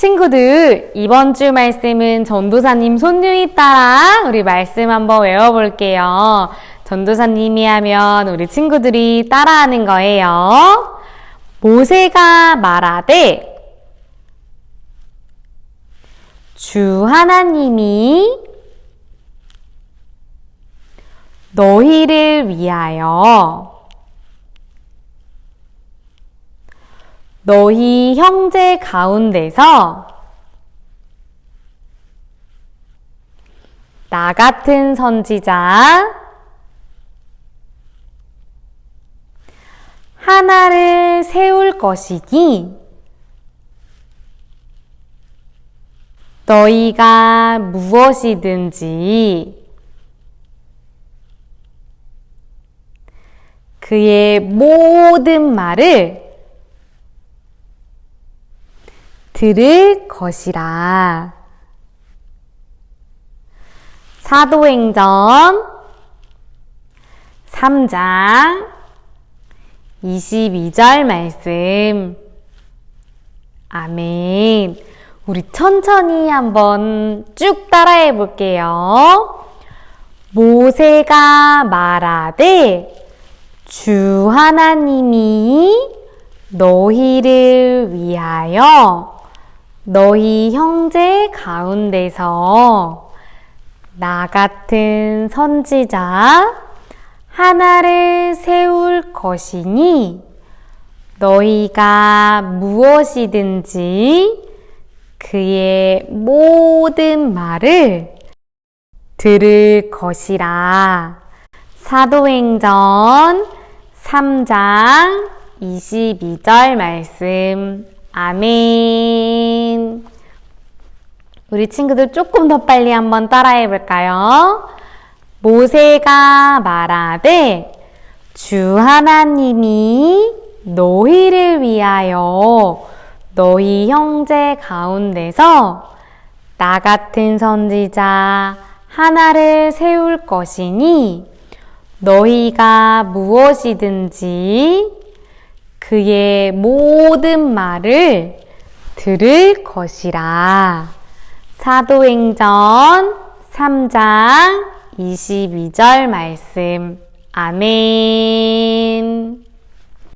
친구들, 이번 주 말씀은 전도사님 손녀에 따라 우리 말씀 한번 외워볼게요. 전도사님이 하면 우리 친구들이 따라하는 거예요. 모세가 말하되 주 하나님이 너희를 위하여 너희 형제 가운데서 나 같은 선지자 하나를 세울 것이니 너희가 무엇이든지 그의 모든 말을 들을 것이라. 사도행전 3장 22절 말씀. 아멘. 우리 천천히 한번 쭉 따라해 볼게요. 모세가 말하되 주 하나님이 너희를 위하여 너희 형제 가운데서 나 같은 선지자 하나를 세울 것이니 너희가 무엇이든지 그의 모든 말을 들을 것이라. 사도행전 3장 22절 말씀. 아멘. 우리 친구들 조금 더 빨리 한번 따라해 볼까요? 모세가 말하되 주 하나님이 너희를 위하여 너희 형제 가운데서 나 같은 선지자 하나를 세울 것이니 너희가 무엇이든지 그의 모든 말을 들을 것이라. 사도행전 3장 22절 말씀. 아멘.